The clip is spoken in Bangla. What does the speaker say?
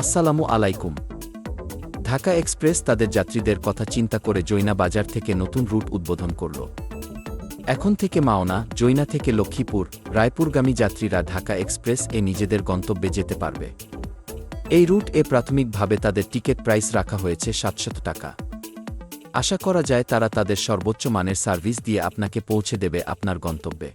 আসসালামু আলাইকুম। ঢাকা এক্সপ্রেস তাদের যাত্রীদের কথা চিন্তা করে জৈনা বাজার থেকে নতুন রুট উদ্বোধন করল। এখন থেকে মাওনা, জৈনা থেকে লক্ষ্মীপুর, রায়পুরগামী যাত্রীরা ঢাকা এক্সপ্রেস এ নিজেদের গন্তব্যে যেতে পারবে। এই রুট এ প্রাথমিকভাবে তাদের টিকিট প্রাইস রাখা হয়েছে সাতশত টাকা। আশা করা যায় তারা তাদের সর্বোচ্চ মানের সার্ভিস দিয়ে আপনাকে পৌঁছে দেবে আপনার গন্তব্যে।